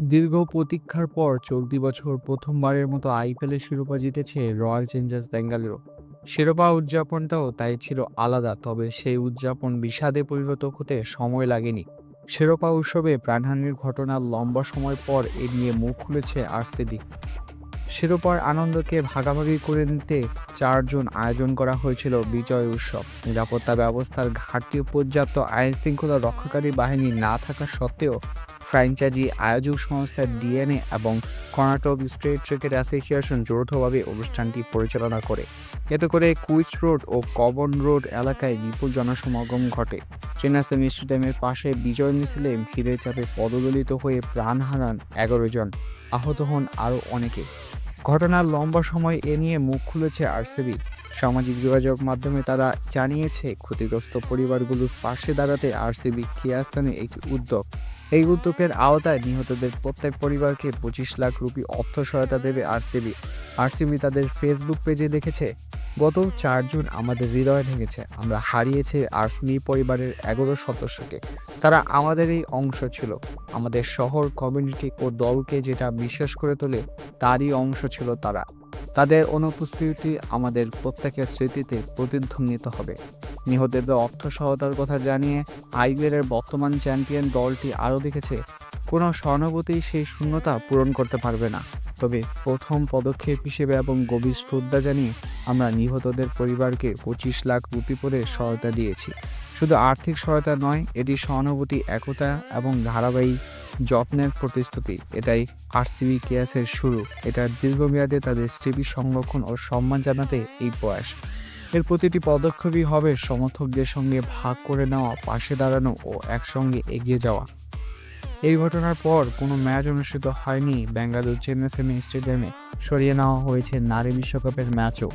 দীর্ঘ প্রতীক্ষার পর চলতি বছর প্রথমবারের মতো আইপিএলের শিরোপা জিতেছে রয়্যাল চ্যালেঞ্জার্স বেঙ্গালুরু। শিরোপা উদযাপনটাও তাই ছিল আলাদা, তবে সেই উদযাপন বিষাদে পরিণত হতে সময় লাগেনি। শিরোপা উৎসবে প্রাণহানির ঘটনার লম্বা সময় পর এ নিয়ে মুখ খুলেছে আরসিবি। শিরোপার আনন্দকে ভাগাভাগি করে নিতে চারজন আয়োজন করা হয়েছিল বিজয় উৎসব। নিরাপত্তা ব্যবস্থার ঘাটতি পর্যাপ্ত আইন শৃঙ্খলা রক্ষাকারী বাহিনী না থাকা সত্ত্বেও ফ্র্যাঞ্চাইজি আয়োজক সংস্থা ডিএনএ এবং কর্ণাটক স্টেট ক্রিকেট অ্যাসোসিয়েশন যৌথভাবে অনুষ্ঠানটি পরিচালনা করে। এতে করে কুইস রোড ও কবন রোড এলাকায় বিপুল জনসমাগম ঘটে। চেন্নাসেমি স্টেডিয়ামের পাশে বিজয় মিছিলে ভিড়ে চাপে পদদলিত হয়ে প্রাণ হারান এগারো জন। আহত হন আরও অনেকে। ঘটনার লম্বা সময় এ নিয়ে মুখ খুলেছে আরসিবি। সামাজিক যোগাযোগ মাধ্যমে তারা জানিয়েছে, ক্ষতিগ্রস্ত পরিবারগুলোর পাশে দাঁড়াতে আরসিবি কিয়াস্তানে একটি উদ্যোগ। এই উদ্যোগের আওতায় নিহতদের প্রত্যেক পরিবারকে পঁচিশ লাখ রুপি অর্থ সহায়তা দেবে আরসিবি। আরসিবি তাদের ফেসবুক পেজে দেখেছে, গত চার জুন আমাদের হৃদয় ভেঙেছে, আমরা হারিয়েছি আরসিবি পরিবারের এগারো সদস্যকে। তারা আমাদেরই অংশ ছিল, আমাদের শহর, কমিউনিটি ও দলকে যেটা বিশ্বাস করে তোলে, তারই অংশ ছিল তারা। তাদের অনুপস্থিতি আমাদের প্রত্যেকের স্মৃতিতে প্রতিধ্বনিত হবে। নিহতদের অর্থ সহায়তার কথা জানিয়ে আইপিএলের বর্তমান চ্যাম্পিয়ন দলটি আরও দেখেছে, কোনো সহানুভূতি সেই শূন্যতা পূরণ করতে পারবে না। তবে প্রথম পদক্ষেপ হিসেবে এবং গভীর শ্রদ্ধা জানিয়ে আমরা নিহতদের পরিবারকে পঁচিশ লাখ রুপি করে সহায়তা দিয়েছি। শুধু আর্থিক সহায়তা নয়, এটি সহানুভূতি, একতা এবং ধারাবাহিক যত্নের প্রতিশ্রুতি, এটাই আরসিবি কেয়াসের শুরু। এটা দীর্ঘমেয়াদে তাদের স্মৃতি সংরক্ষণ ও সম্মান জানাতে এই প্রয়াস। এর প্রতিটি পদক্ষেপই হবে সমর্থকদের সঙ্গে ভাগ করে নেওয়া, পাশে দাঁড়ানো ও একসঙ্গে এগিয়ে যাওয়া। এই ঘটনার পর কোনো ম্যাচ অনুষ্ঠিত হয়নি। বেঙ্গালুরু চেন্নাই সেমি স্টেডিয়ামে সরিয়ে নেওয়া হয়েছে নারী বিশ্বকাপের ম্যাচও।